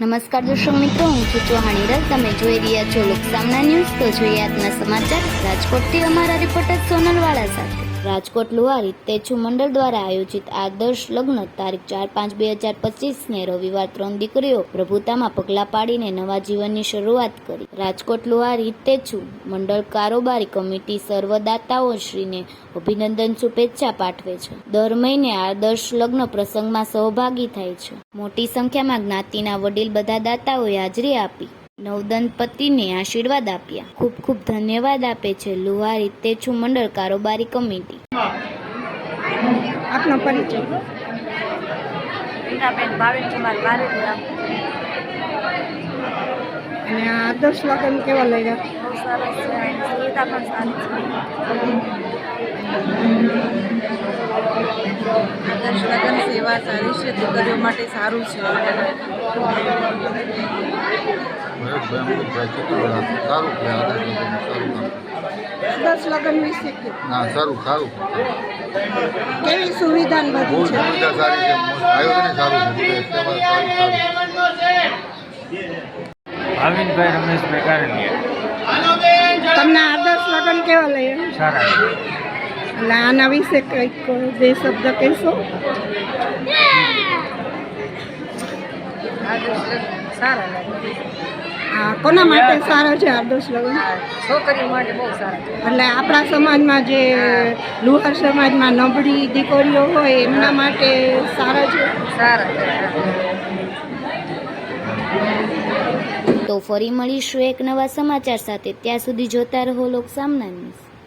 નમસ્કાર દર્શક મિત્રો, હું છું ચોહાણી રસ તમે જોઈ રહ્યા છો લોકસામના ન્યૂઝ. તો જોઈએ આજના સમાચાર. રાજકોટથી અમારા રિપોર્ટર સોનલવાળા સાથે. રાજકોટ લુહારી તેછુ મંડળ દ્વારા આયોજિત આદર્શ લગ્ન તારીખ ચાર પાંચ બે હજાર પચીસને રવિવાર ત્રણ દીકરીઓ પ્રભુતામાં પગલાં પાડીને નવા જીવનની શરૂઆત કરી. રાજકોટ લુહારી તેછુ મંડળ કારોબારી કમિટી સર્વદાતાઓ શ્રીને અભિનંદન શુભેચ્છા પાઠવે છે. દર મહિને આદર્શ લગ્ન પ્રસંગમાં સહભાગી થાય છે. મોટી સંખ્યામાં જ્ઞાતિના વડીલ બધા દાતાઓએ હાજરી આપી. નવદંપતિને આશીર્વાદ આપ્યા. ખૂબ ખૂબ ધન્યવાદ આપે છે લુહારી તેછુ મંડળ કારોબારી કમિટી. આપનો પરિચય. રીનાબેન ભાવિન કુમાર બારેલિયા અને આદર્શ લગ્ન કેવા લાગ્યા? સરસ છે સુવિધા પણ સારી છે આદર્શ લગ્ન સેવા સારી છે દીકરીઓ માટે સારું છે. આદર્શ લગ્ન વિશે ના સારું સારું. કેવી સુવિધા બહુ સુવિધા સારી છે આયોજન સારું છે સેવા સારી સારી. ભાવિનભાઈ રમેશભાઈ કારણિયા તમને આદર્શ લગ્ન કેવા લાગ્યા? સારા. એટલે આના વિશે કંઈક બે શબ્દ કહેશો? કોના માટે સારા છે આદર્શ લગ્ન? છોકરીઓ માટે બહુ સારા. એટલે આપણા સમાજમાં જે લુહાર સમાજમાં નબળી દીકરીઓ હોય એમના માટે સારા છે? સારા. તો ફરી મળીશું એક નવા સમાચાર સાથે. ત્યાં સુધી જોતા રહો લોક સામના ન્યૂઝ.